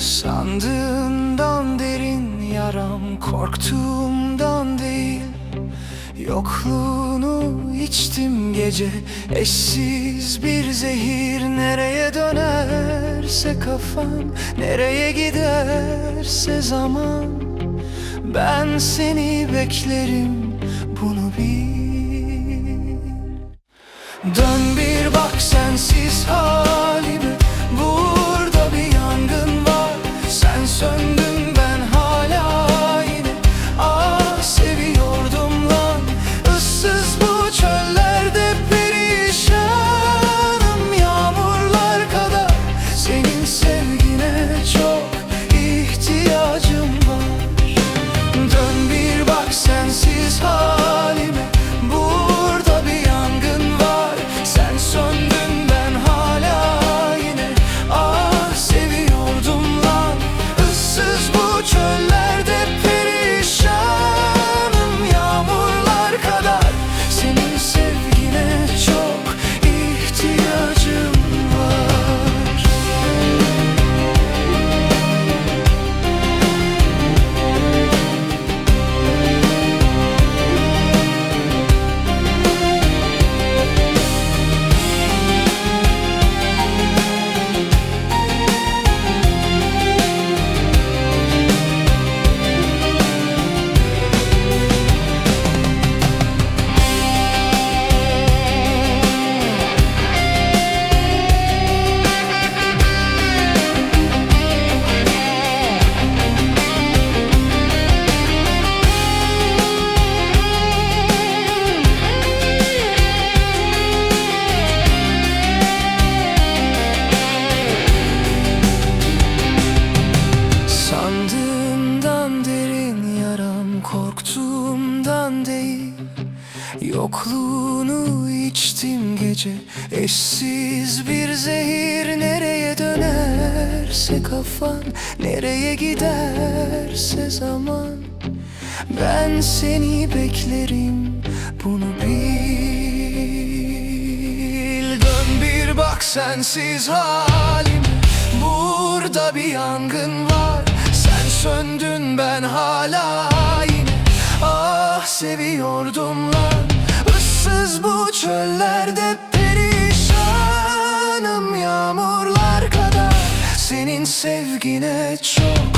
Sandığından derin yaram korktuğumdan değil. Yokluğunu içtim gece Eşsiz bir zehir. Nereye dönerse kafam Nereye giderse zaman. Ben seni beklerim bunu bil. Dön bir bak sensiz hal. Sevgine çok korktuğumdan değil Yokluğunu içtim gece. Eşsiz bir zehir nereye dönerse kafan Nereye giderse zaman. Ben seni beklerim bunu bil. Dön bir bak sensiz halim. Burada bir yangın var. Sen söndün ben hala seviyordum lan. Issız bu çöllerde perişanım Yağmurlar kadar. Senin sevgine çok